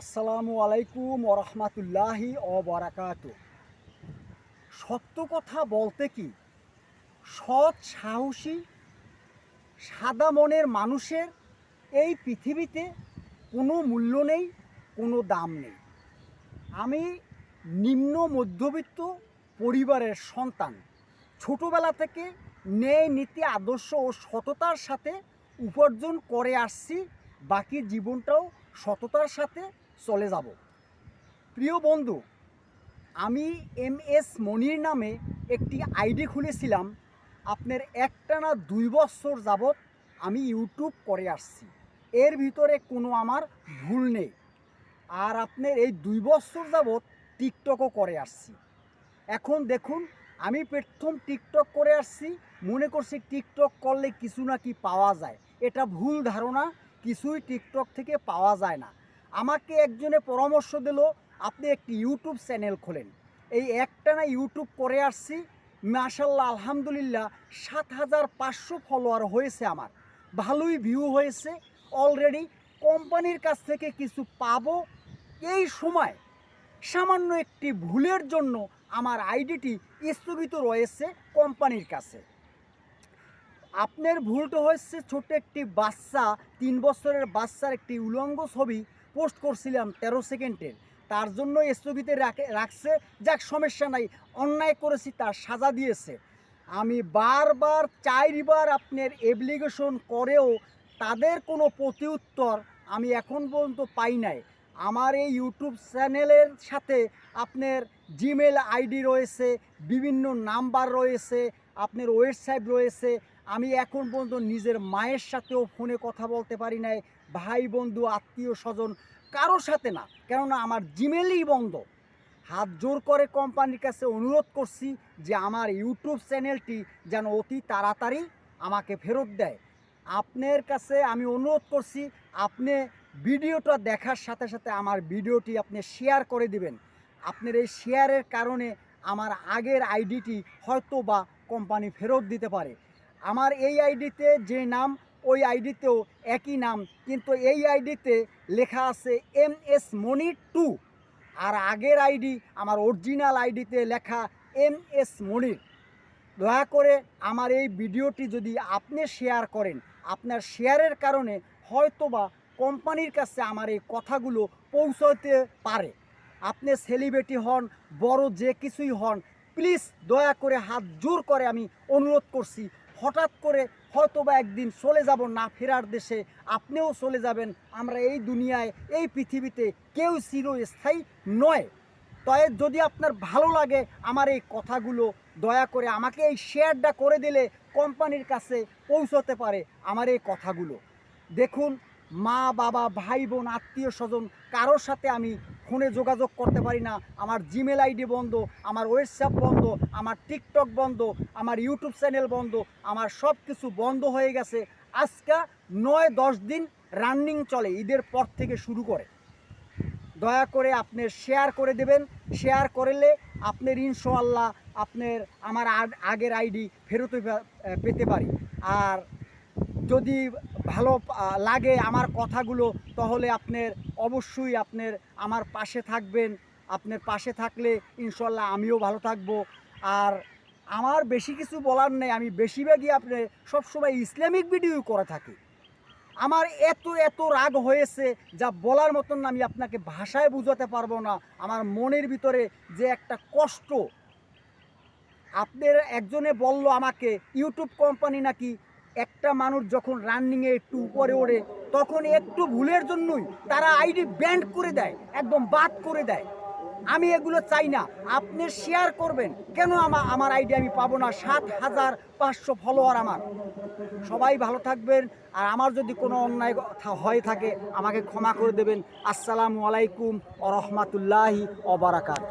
আসসালামু আলাইকুম ওরহমাতুল্লাহি অবরাকাত সত্য কথা বলতে কি? সৎ সাহসী, সাদা মনের মানুষের এই পৃথিবীতে কোনো মূল্য নেই, কোনো দাম নেই। আমি নিম্ন মধ্যবিত্ত পরিবারের সন্তান। ছোটবেলা থেকে ন্যায়, নীতি, আদর্শ ও সততার সাথে উপার্জন করে আসছি। বাকি জীবনটাও সততার সাথে চলে যাব। প্রিয় বন্ধু, আমি এম এস মনির নামে একটি আইডি খুলেছিলাম। আপনার একটানা দুই বছর যাবৎ আমি ইউটিউব করে আসছি। এর ভিতরে কোনো আমার ভুল নেই। আর আপনার এই দুই বছর যাবৎ টিকটকও করে আসছি। এখন দেখুন, আমি প্রথম টিকটক করে আসছি। মনে করছি টিকটক করলে কিছু না কি পাওয়া যায়। এটা ভুল ধারণা, কিছুই টিকটক থেকে পাওয়া যায় না। আমাকে একজনে পরামর্শ দিল, আপনি একটি ইউটিউব চ্যানেল খোলেন। এই একটানা ইউটিউব করে আসছি মাশাল্লাহ আলহামদুলিল্লাহ, সাত হাজার পাঁচশো ফলোয়ার হয়েছে আমার। ভালোই ভিউ হয়েছে অলরেডি কোম্পানির কাছ থেকে কিছু পাবো। এই সময় সামান্য একটি ভুলের জন্য আমার আইডিটি স্থগিত রয়েছে কোম্পানির কাছে। আপনার ভুলটা হয়েছে ছোট একটি বাচ্চা, তিন বছরের বাচ্চার একটি উলঙ্গ ছবি পোস্ট করছিলাম তেরো সেকেন্ডের। তার জন্য স্থগিতে রাখে, রাখছে, যাক সমস্যা নাই, অন্যায় করেছি তার সাজা দিয়েছে। আমি বারবার চাইবার আপনার অ্যাপ্লিকেশন করেও তাদের কোনো প্রতিউত্তর আমি এখন পর্যন্ত পাই নাই। আমার এই ইউটিউব চ্যানেলের সাথে আপনার জিমেল আইডি রয়েছে, বিভিন্ন নাম্বার রয়েছে, আপনার ওয়েবসাইট রয়েছে। আমি এখন পর্যন্ত নিজের মায়ের সাথেও ফোনে কথা বলতে পারি নাই ভাই বন্ধু, আত্মীয় স্বজন কারোর সাথে না, কেননা আমার জিমেলই বন্ধ। হাত জোর করে কোম্পানির কাছে অনুরোধ করছি যে আমার ইউটিউব চ্যানেলটি যেন অতি তাড়াতাড়ি আমাকে ফেরত দেয়। আপনার কাছে আমি অনুরোধ করছি, আপনি ভিডিওটা দেখার সাথে সাথে আমার ভিডিওটি আপনি শেয়ার করে দিবেন। আপনার এই শেয়ারের কারণে আমার আগের আইডিটি হয়তো বা কোম্পানি ফেরত দিতে পারে। আমার এই আইডিতে যে নাম ওই আইডিতেও একই নাম, কিন্তু এই আইডিতে লেখা আছে এম এস মনি টু। আর আগের আইডি, আমার অরিজিনাল আইডিতে লেখা এম এস মনির দয়া করে আমার এই ভিডিওটি যদি আপনি শেয়ার করেন, আপনার শেয়ারের কারণে হয়তোবা কোম্পানির কাছে আমার এই কথাগুলো পৌঁছতে পারে। আপনি সেলিব্রিটি হন, বড় যে কিছুই হন, প্লিজ দয়া করে হাত জোর করে আমি অনুরোধ করছি হঠাৎ করে হয়তোবা একদিন চলে যাব না ফেরার দেশে, আপনিও চলে যাবেন। আমরা এই দুনিয়ায়, এই পৃথিবীতে কেউ চিরস্থায়ী নয়। তবে যদি আপনার ভালো লাগে আমার এই কথাগুলো, দয়া করে আমাকে এই শেয়ারটা করে দিলে কোম্পানির কাছে পৌঁছতে পারে আমার এই কথাগুলো। দেখুন, মা, বাবা, ভাই, বোন আত্মীয় স্বজন কারোর সাথে আমি ফোনে যোগাযোগ করতে পারি না। আমার জিমেল আইডি বন্ধ, আমার হোয়াটসঅ্যাপ বন্ধ, আমার টিকটক বন্ধ, আমার ইউটিউব চ্যানেল বন্ধ, আমার সব কিছু বন্ধ হয়ে গেছে। আজকা নয় দশ দিন রানিং চলে, ঈদের পর থেকে শুরু করে। দয়া করে আপনি শেয়ার করে দেবেন। শেয়ার করলে আপনার ইনশাল্লাহ আপনার আমার আগের আইডি ফেরত পেতে পারি। আর যদি ভালো লাগে আমার কথাগুলো, তাহলে আপনার, অবশ্যই আপনার, আমার পাশে থাকবেন। আপনার পাশে থাকলে ইনশাল্লাহ আমিও ভালো থাকব। আর আমার বেশি কিছু বলার নেই, আমি বেশিরভাগই আপনার সবসময় ইসলামিক ভিডিও করে থাকি। আমার এত এত রাগ হয়েছে যা বলার মতন আমি আপনাকে ভাষায় বুঝাতে পারব না। আমার মনের ভিতরে যে একটা কষ্ট। আপনার একজনে বলল আমাকে, ইউটিউব কোম্পানি নাকি একটা মানুষ যখন রানিংয়ে একটু উপরে ওড়ে, তখন একটু ভুলের জন্যই তারা আইডি ব্যান্ড করে দেয়, একদম বাদ করে দেয়। আমি এগুলো চাই না, আপনি শেয়ার করবেন। কেন আমার আমার আইডি আমি পাবো না? সাত হাজার পাঁচশো ফলোয়ার আমার। সবাই ভালো থাকবেন, আর আমার যদি কোনো অন্যায় হয়ে থাকে, আমাকে ক্ষমা করে দেবেন। আসসালামু আলাইকুম ও রহমাতুল্লাহি অবরাকাত